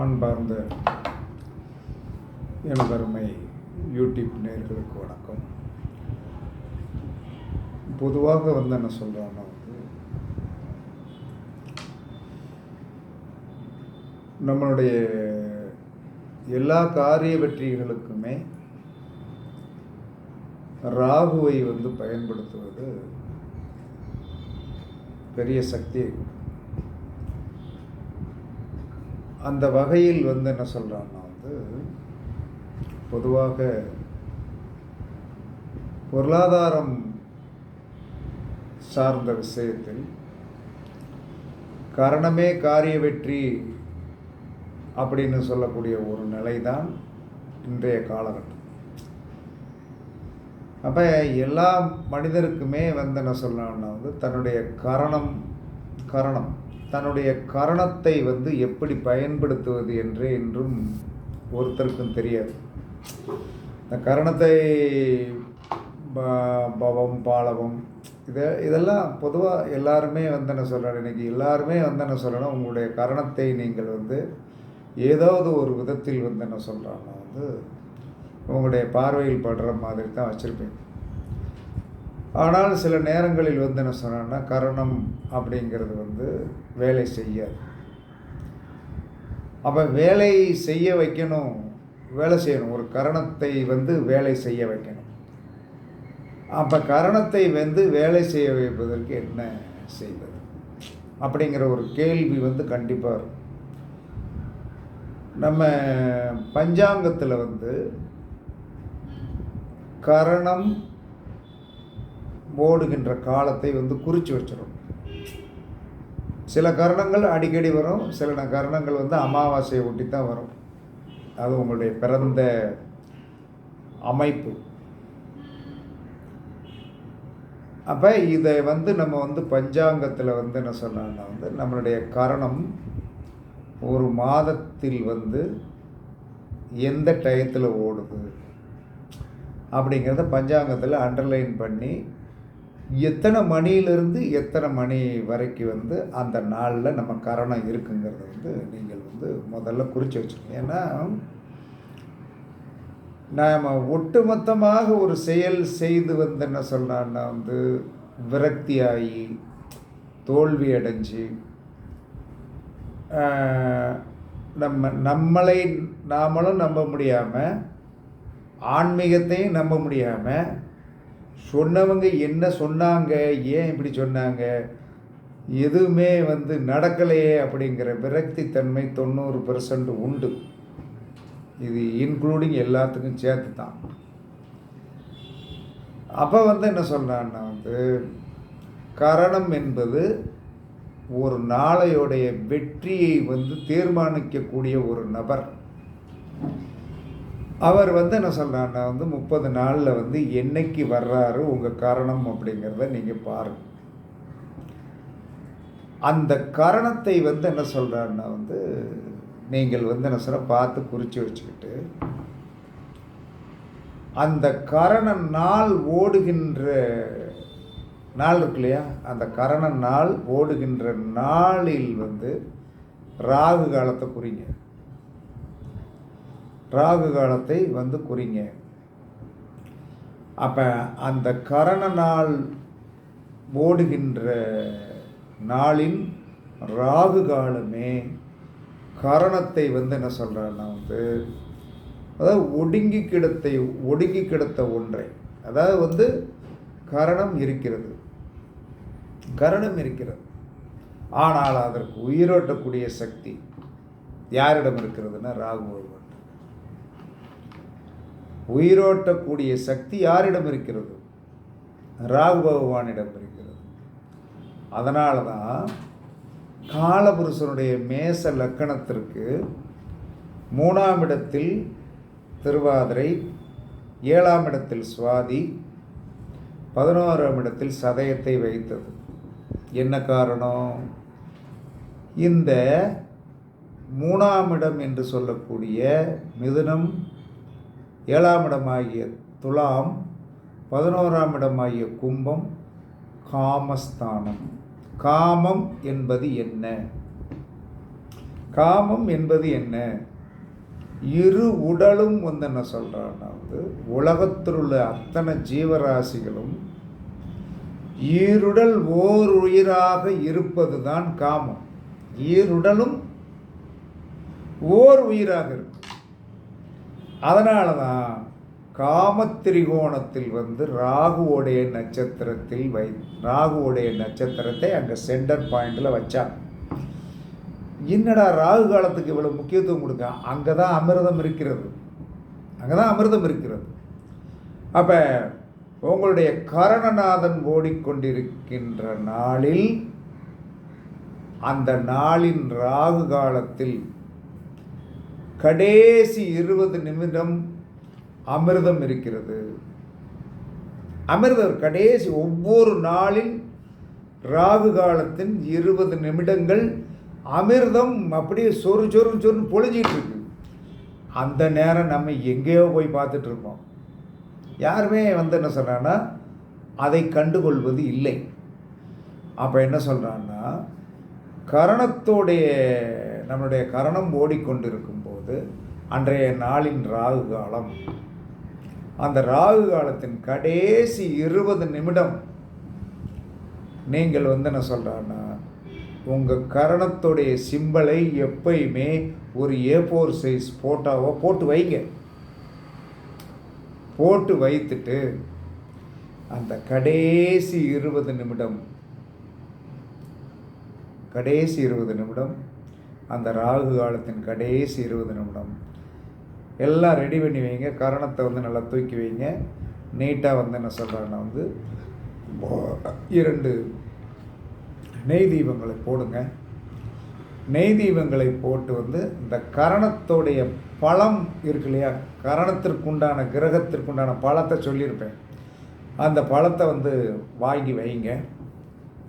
அன்பார்ந்த எனதருமை யூடியூப் நேர்களுக்கு வணக்கம் பொதுவாக வந்து என்ன சொல்கிறோன்னா வந்து நம்மளுடைய எல்லா காரிய வெற்றிகளுக்குமே ராகுவை வந்து பயன்படுத்துவது பெரிய சக்தியை கொடுக்கும். அந்த வகையில் வந்து என்ன சொல்கிறான்னா வந்து பொதுவாக பொருளாதாரம் சார்ந்த விஷயத்தில் காரணமே காரிய வெற்றி அப்படின்னு சொல்லக்கூடிய ஒரு நிலைதான் இன்றைய காலகட்டம். அப்போ எல்லா மனிதருக்குமே வந்து என்ன சொல்லணும்னா வந்து தன்னுடைய கரணம் கரணம் தன்னுடைய கரணத்தை வந்து எப்படி பயன்படுத்துவது என்று என்றும் ஒருத்தருக்கும் தெரியாது. இந்த கரணத்தை பவம் பாலவம் இதை இதெல்லாம் பொதுவாக எல்லாருமே வந்து என்ன சொல்கிறேன் இன்னைக்கு எல்லாருமே வந்து என்ன சொல்லணும் உங்களுடைய கரணத்தை நீங்கள் வந்து ஏதாவது ஒரு விதத்தில் வந்து என்ன சொல்கிறாங்க வந்து உங்களுடைய பார்வையில் படுற மாதிரி தான் வச்சுருப்பீங்க. ஆனால் சில நேரங்களில் வந்து என்ன சொன்னேன்னா கரணம் அப்படிங்கிறது வந்து வேலை செய்யாது. அப்போ வேலை செய்ய வைக்கணும் வேலை செய்யணும். ஒரு கரணத்தை வந்து வேலை செய்ய வைக்கணும். அப்போ கரணத்தை வந்து வேலை செய்ய வைப்பதற்கு என்ன செய்வது? அப்படிங்கிற ஒரு கேள்வி வந்து கண்டிப்பாக இருக்கும் நம்ம பஞ்சாங்கத்தில் வந்து கரணம் ஓடுகின்ற காலத்தை வந்து குறித்து வச்சிடும் சில கரணங்கள் அடிக்கடி வரும் சில ந- கரணங்கள் வந்து அமாவாசையை ஒட்டி தான் வரும். அது உங்களுடைய பிறந்த அமைப்பு. அப்போ இதை வந்து நம்ம வந்து பஞ்சாங்கத்தில் வந்து என்ன சொன்னோம்னா வந்து நம்மளுடைய கரணம் ஒரு மாதத்தில் வந்து எந்த டயத்தில் ஓடுது அப்படிங்கிறத பஞ்சாங்கத்தில் அண்டர்லைன் பண்ணி எத்தனை மணியிலிருந்து எத்தனை மணி வரைக்கும் வந்து அந்த நாளில் நம்ம கரணம் இருக்குங்கிறத வந்து நீங்கள் வந்து முதல்ல குறித்து வச்சுக்கணும் ஏன்னா நாம் ஒட்டுமொத்தமாக ஒரு செயல் செய்து வந்து என்ன சொல்லலான்னா வந்து விரக்தியாகி தோல்வி அடைஞ்சு நம்ம நம்மளை நாமளும் நம்ப முடியாமல் ஆன்மீகத்தையும் நம்ப முடியாமல் சொன்னவங்க என்ன சொன்னாங்க? ஏன் இப்படி சொன்னாங்க? எதுவுமே வந்து நடக்கலையே அப்படிங்கிற விரக்தி தன்மை தொண்ணூறு பெர்சன்ட் உண்டு. இது இன்க்ளூடிங் எல்லாத்துக்கும் சேர்த்து தான் அப்போ வந்து என்ன சொல்கிறான்னா வந்து கரணம் என்பது ஒரு நாளையுடைய வெற்றியை வந்து தீர்மானிக்கக்கூடிய ஒரு நபர். அவர் வந்து என்ன சொல்கிறாருன்னா வந்து முப்பது நாளில் வந்து என்னைக்கு வர்றாரு உங்கள் காரணம் அப்படிங்கிறத நீங்கள் பாருங்கள் அந்த கரணத்தை வந்து என்ன சொல்கிறாருன்னா வந்து நீங்கள் வந்து என்ன சொல்கிற பார்த்து குறித்து வச்சுக்கிட்டு அந்த கரண நாள் ஓடுகின்ற நாள் இருக்கு இல்லையா? அந்த கரண நாள் ஓடுகின்ற நாளில் வந்து ராகு காலத்தை குறிங்க. ராகு காலத்தை வந்து குறிங்க. அப்போ அந்த கரண நாள் ஓடுகின்ற நாளின் ராகு காலமே கரணத்தை வந்து என்ன சொல்கிறான்னா வந்து அதாவது ஒடுங்கி கிடத்தை ஒடுங்கி கிடத்த ஒன்றை. அதாவது வந்து கரணம் இருக்கிறது. கரணம் இருக்கிறது. ஆனால் அதற்கு உயிரோட்டக்கூடிய சக்தி யாரிடம் இருக்கிறதுன்னா ராகு உயிரோட்டக்கூடிய சக்தி யாரிடம் இருக்கிறது? ராகு பகவானிடம் இருக்கிறது. அதனால தான் காலபுருஷனுடைய மேச லக்கணத்திற்கு மூணாம் இடத்தில் திருவாதிரை ஏழாம் இடத்தில் சுவாதி பதினோராம் இடத்தில் சதயத்தை வைத்தது. என்ன காரணம்? இந்த மூணாம் இடம் என்று சொல்லக்கூடிய மிதுனம் ஏழாம் இடமாகிய துலாம் பதினோராம் இடமாகிய கும்பம் காமஸ்தானம். காமம் என்பது என்ன? காமம் என்பது என்ன? இரு உடலும் வந்து என்ன சொல்கிறான்னா வந்து உலகத்தில் உள்ள அத்தனை ஜீவராசிகளும் ஈருடல் ஓர் உயிராக இருப்பது தான் காமம். ஈருடலும் ஓர் உயிராக இருக்கும் அதனால தான் காமத்திரிகோணத்தில் வந்து ராகுவோடைய நட்சத்திரத்தில் வை ராகுவோடைய நட்சத்திரத்தை அங்கே சென்டர் பாயிண்டில் வச்சாங்க என்னடா ராகு காலத்துக்கு இவ்வளோ முக்கியத்துவம் கொடுக்கான் அங்கே தான் அமிர்தம் இருக்கிறது. அங்கே தான் அமிர்தம் இருக்கிறது. அப்போ உங்களுடைய கரணநாதன் ஓடிக்கொண்டிருக்கின்ற நாளில் அந்த நாளின் ராகு காலத்தில் கடைசி இருபது நிமிடம் அமிர்தம் இருக்கிறது. அமிர்தம் கடைசி ஒவ்வொரு நாளில் ராகு காலத்தின் இருபது நிமிடங்கள் அமிர்தம் அப்படியே சொரு சொரு சொருன்னு பொழிஞ்சிட்டு இருக்கு. அந்த நேரம் நம்ம எங்கேயோ போய் பார்த்துட்டு இருக்கோம். யாருமே வந்து என்ன சொல்கிறான்னா அதை கண்டுகொள்வது இல்லை. அப்போ என்ன சொல்கிறான்னா கரணத்தோடைய நம்மளுடைய கரணம் ஓடிக்கொண்டிருக்கும். பொழுது அன்றைய நாளின் ராகு காலம் அந்த ராகு காலத்தின் கடைசி இருபது நிமிடம் நீங்கள் வந்து என்ன சொல்கிறான்னா உங்கள் கரணத்துடைய சிம்பலை எப்பயுமே ஒரு ஏ ஃபோர் சைஸ் ஃபோட்டோவோ போட்டு வைங்க. போட்டு வைத்துட்டு அந்த கடைசி இருபது நிமிடம் கடைசி இருபது நிமிடம் அந்த ராகு காலத்தின் கடைசி இருபது நிமிடம். எல்லாம் ரெடி பண்ணி வைங்க. கரணத்தை வந்து நல்லா தூக்கி வைங்க. நீட்டாக வந்து என்ன சொல்கிறாங்கன்னா வந்து இரண்டு நெய் தீபங்களை போடுங்க. நெய் தீபங்களை போட்டு வந்து இந்த கரணத்தோடைய பழம் இருக்கு இல்லையா? கரணத்திற்குண்டான கிரகத்திற்குண்டான பழத்தை சொல்லியிருப்பேன். அந்த பழத்தை வந்து வாங்கி வைங்க.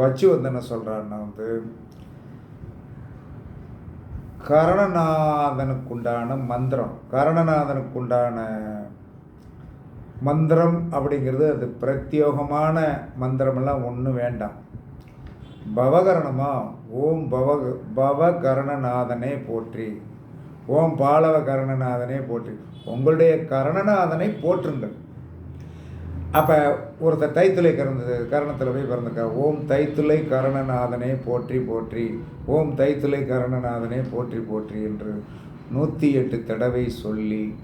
வச்சு வந்து என்ன சொல்கிறான்னா வந்து கரணநாதனுக்குண்டான மந்திரம். கரணநாதனுக்குண்டான மந்திரம் அப்படிங்கிறது அது பிரத்யோகமான மந்திரமெல்லாம் ஒன்றும் வேண்டாம். பவகரணமாக ஓம் பவ பவகரணநாதனே போற்றி. ஓம் பாலவ கரணநாதனே போற்றி. உங்களுடைய கரணநாதனை போற்றுங்கள். அப்போ ஒருத்தர் தைத்துளை கறந்தது கரணத்தில் போய் பிறந்திருக்கா? ஓம் தைத்துளை கரணநாதனே போற்றி போற்றி. ஓம் தைத்துளை கரணநாதனே போற்றி போற்றி என்று நூற்றி எட்டு தடவை சொல்லி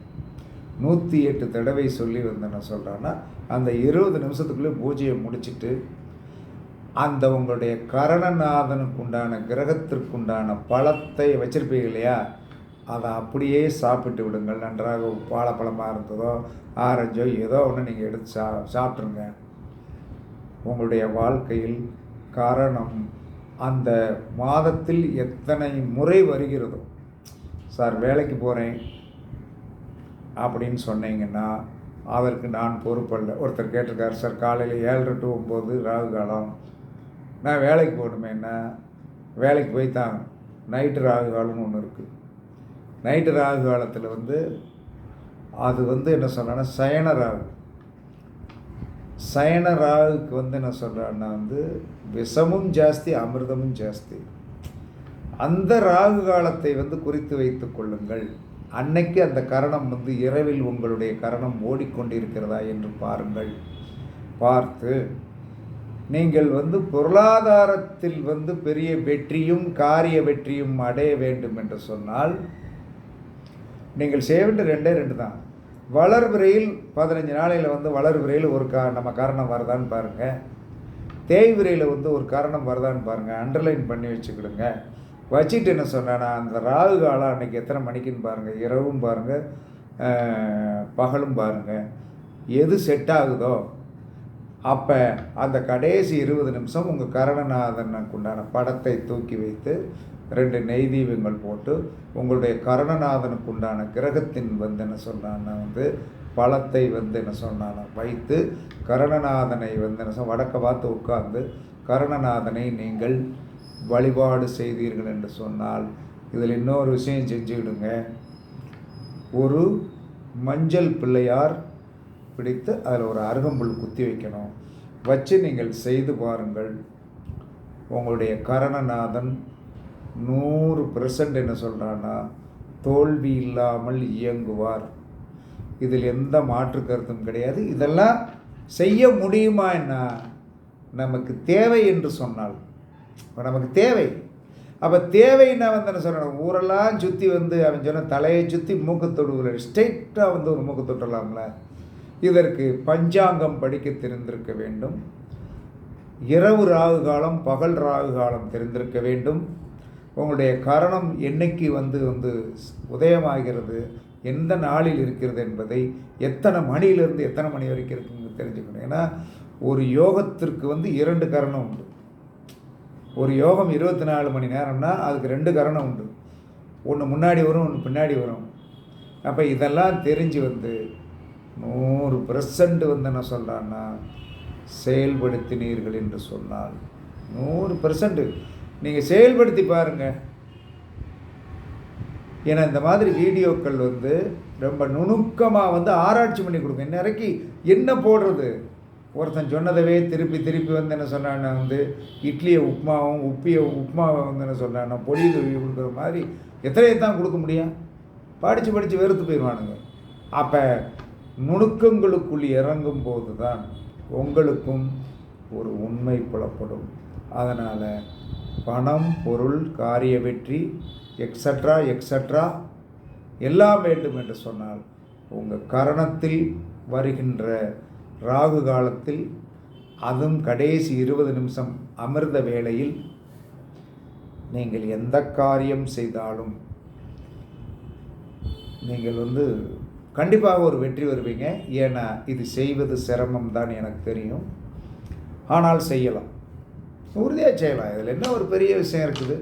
நூற்றி எட்டு தடவை சொல்லி வந்து என்ன சொல்கிறான்னா அந்த இருபது நிமிஷத்துக்குள்ளே பூஜையை முடிச்சுட்டு அந்த உங்களுடைய கரணநாதனுக்கு உண்டான கிரகத்திற்குண்டான பழத்தை வச்சுருப்பீங்க இல்லையா? அதை அப்படியே சாப்பிட்டு விடுங்கள். நன்றாக வாழைப்பழமாக இருந்ததோ ஆரஞ்சோ ஏதோ ஒன்று நீங்கள் எடுத்து சா சாப்பிட்ருங்க உங்களுடைய வாழ்க்கையில் காரணம் அந்த மாதத்தில் எத்தனை முறை வருகிறதோ. சார் வேலைக்கு போகிறேன் அப்படின்னு சொன்னீங்கன்னா அதற்கு நான் பொறுப்பல்ல. ஒருத்தர் கேட்டிருக்கார் சார் காலையில் ஏழரை டு ஒம்பது ராகு காலம். நான் வேலைக்கு போகணுமேன்னா வேலைக்கு போய் தான் நைட்டு ராகு காலம்னு ஒன்று இருக்குது நைட்டு ராகு காலத்தில் வந்து அது வந்து என்ன சொல்கிறேன்னா சயன ராகு. சயன ராகுக்கு வந்து என்ன சொல்கிறான்னா வந்து விஷமும் ஜாஸ்தி அமிர்தமும் ஜாஸ்தி. அந்த ராகு காலத்தை வந்து குறித்து வைத்து கொள்ளுங்கள். அன்னைக்கு அந்த கரணம் வந்து இரவில் உங்களுடைய கரணம் ஓடிக்கொண்டிருக்கிறதா என்று பாருங்கள். பார்த்து நீங்கள் வந்து பொருளாதாரத்தில் வந்து பெரிய வெற்றியும் காரிய வெற்றியும் அடைய வேண்டும் என்று சொன்னால் நீங்கள் செய்ய வேண்டிய ரெண்டே ரெண்டு தான். வளர்விரையில் பதினஞ்சு நாளையில் வந்து வளர்விரையில் ஒரு கா நம்ம காரணம் வருதான்னு பாருங்கள் தேய்விரையில் வந்து ஒரு காரணம் வருதான்னு பாருங்கள் அண்டர்லைன் பண்ணி வச்சுக்கிடுங்க. வச்சுட்டு என்ன சொன்னேன்னா அந்த ராகு காலம் அன்றைக்கி எத்தனை மணிக்குன்னு பாருங்கள் இரவும் பாருங்கள் பகலும் பாருங்கள் எது செட் ஆகுதோ அப்போ அந்த கடைசி இருபது நிமிஷம் உங்கள் கரணநாதனுக்கு உண்டான படத்தை தூக்கி வைத்து ரெண்டு நெய் தீபங்கள் போட்டு உங்களுடைய கரணநாதனுக்கு உண்டான கிரகத்தின் வந்து என்ன சொன்னான்னா வந்து பழத்தை வந்து என்ன சொன்னான வைத்து கரணநாதனை வந்து என்ன வடக்க பார்த்து உட்கார்ந்து கரணநாதனை நீங்கள் வழிபாடு செய்தீர்கள் என்று சொன்னால் இதில் இன்னொரு விஷயம் செஞ்சுக்கிடுங்க. ஒரு மஞ்சள் பிள்ளையார் பிடித்து அதில் ஒரு அருகம்புல் குத்தி வைக்கணும். வச்சு நீங்கள் செய்து பாருங்கள். உங்களுடைய கரணநாதன் நூறு பெர்சன்ட் என்ன சொல்கிறான்னா தோல்வி இல்லாமல் இயங்குவார். இதில் எந்த மாற்று கருத்தும் கிடையாது. இதெல்லாம் செய்ய முடியுமா என்ன? நமக்கு தேவை என்று சொன்னால். இப்போ நமக்கு தேவை. அப்போ தேவைன்னா வந்து என்ன சொல்லணும் ஊரெல்லாம் சுற்றி வந்து அவன் சொன்ன தலையை சுற்றி மூக்கத்தொடுவில் ஸ்ட்ரெயிட்டாக வந்து ஒரு மூக்கத்தொட்டலாம்ல இதற்கு பஞ்சாங்கம் படிக்க தெரிந்திருக்க வேண்டும். இரவு ராகு காலம் பகல் ராகு காலம் தெரிந்திருக்க வேண்டும். உங்களுடைய கரணம் என்னைக்கு வந்து வந்து உதயமாகிறது எந்த நாளில் இருக்கிறது என்பதை எத்தனை மணியிலிருந்து எத்தனை மணி வரைக்கும் இருக்குன்னு தெரிஞ்சுக்கணும். ஏன்னா ஒரு யோகத்திற்கு வந்து இரண்டு கரணம் உண்டு. ஒரு யோகம் இருபத்தி நாலு மணி நேரம்னா அதுக்கு ரெண்டு கரணம் உண்டு. ஒன்று முன்னாடி வரும் ஒன்று பின்னாடி வரும். அப்போ இதெல்லாம் தெரிஞ்சு வந்து நூறு பெர்சன்ட் வந்து என்ன சொல்கிறான்னா செயல்படுத்தினீர்கள் என்று சொன்னால். நூறு பெர்சன்ட் நீங்கள் செயல்படுத்தி பாருங்கள் ஏன்னா இந்த மாதிரி வீடியோக்கள் வந்து ரொம்ப நுணுக்கமாக வந்து ஆராய்ச்சி பண்ணி கொடுக்கும். என்ன இறக்கி என்ன போடுறது? ஒருத்தன் சொன்னதவே திருப்பி திருப்பி வந்து என்ன சொன்னான்னா வந்து இட்லியை உப்புமாவும் உப்பியை உப்மாவை வந்து என்ன சொன்னான்னா பொடி தூவி கொடுக்குற மாதிரி எத்தனையை தான் கொடுக்க முடியும்? படித்து படித்து வெறுத்து போயிடுவானுங்க. அப்போ நுணுக்கங்களுக்குள் இறங்கும் போது தான் உங்களுக்கும் ஒரு உண்மை புலப்படும். அதனால் பணம் பொருள் காரிய வெற்றி எக்ஸட்ரா எக்ஸட்ரா எல்லாம் வேண்டும் என்று சொன்னால் உங்கள் கரணத்தில் வருகின்ற ராகு காலத்தில் அதுவும் கடைசி இருபது நிமிஷம் அமிர்த வேளையில் நீங்கள் எந்த காரியம் செய்தாலும் நீங்கள் வந்து கண்டிப்பாக ஒரு வெற்றி வருவீங்க. ஏன்னா இது செய்வது சிரமம் தான் எனக்கு தெரியும். ஆனால் செய்யலாம். உறுதியாக செய்யலாம். இதில் என்ன ஒரு பெரிய விஷயம் இருக்குது?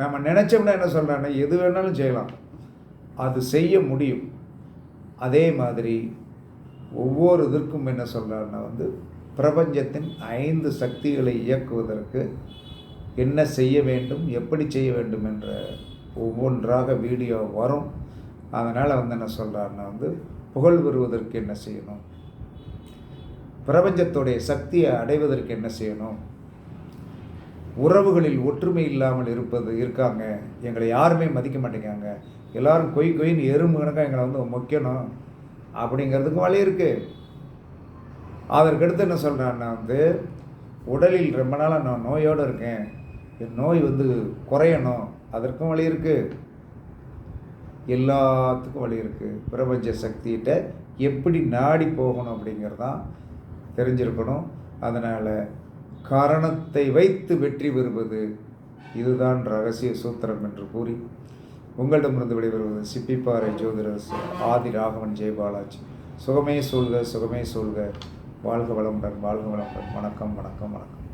நம்ம நினச்சோம்னா என்ன சொல்கிறேன்னா எது வேணாலும் செய்யலாம். அது செய்ய முடியும். அதே மாதிரி ஒவ்வொரு இதற்கும் என்ன சொல்கிறாருன்னா வந்து பிரபஞ்சத்தின் ஐந்து சக்திகளை இயக்குவதற்கு என்ன செய்ய வேண்டும் எப்படி செய்ய வேண்டும் என்ற ஒவ்வொன்றாக வீடியோ வரும். அதனால் வந்து என்ன சொல்கிறாருன்னா வந்து புகழ் பெறுவதற்கு என்ன செய்யணும்? பிரபஞ்சத்துடைய சக்தியை அடைவதற்கு என்ன செய்யணும்? உறவுகளில் ஒற்றுமை இல்லாமல் இருப்பது இருக்காங்க. எங்களை யாருமே மதிக்க மாட்டேங்காங்க எல்லாரும் கொய் கொயின்னு எறும்பு எங்களை வந்து முக்கியணும் அப்படிங்கிறதுக்கும் வழி இருக்குது அதற்கடுத்து என்ன சொல்கிறான்னா வந்து உடலில் ரொம்ப நாளாக நான் நோயோடு இருக்கேன். என் நோய் வந்து குறையணும். அதற்கும் வழி இருக்குது எல்லாத்துக்கும் வழி இருக்குது பிரபஞ்ச சக்திகிட்ட எப்படி நாடி போகணும் அப்படிங்கிறதான் தெரிஞ்சிருக்கணும். அதனால் காரணத்தை வைத்து வெற்றி பெறுவது இதுதான் ரகசிய சூத்திரம் என்று கூறி உங்களிடமிருந்து விடைபெறுவது சிப்பிப்பாறை ஜோதிடர் ஆதி ராகவன் ஜெயபாலாஜி சுகமே சொல்க சுகமே சொல்க வாழ்க வளமுடன் வாழ்க வளமுடன். வணக்கம் வணக்கம் வணக்கம்.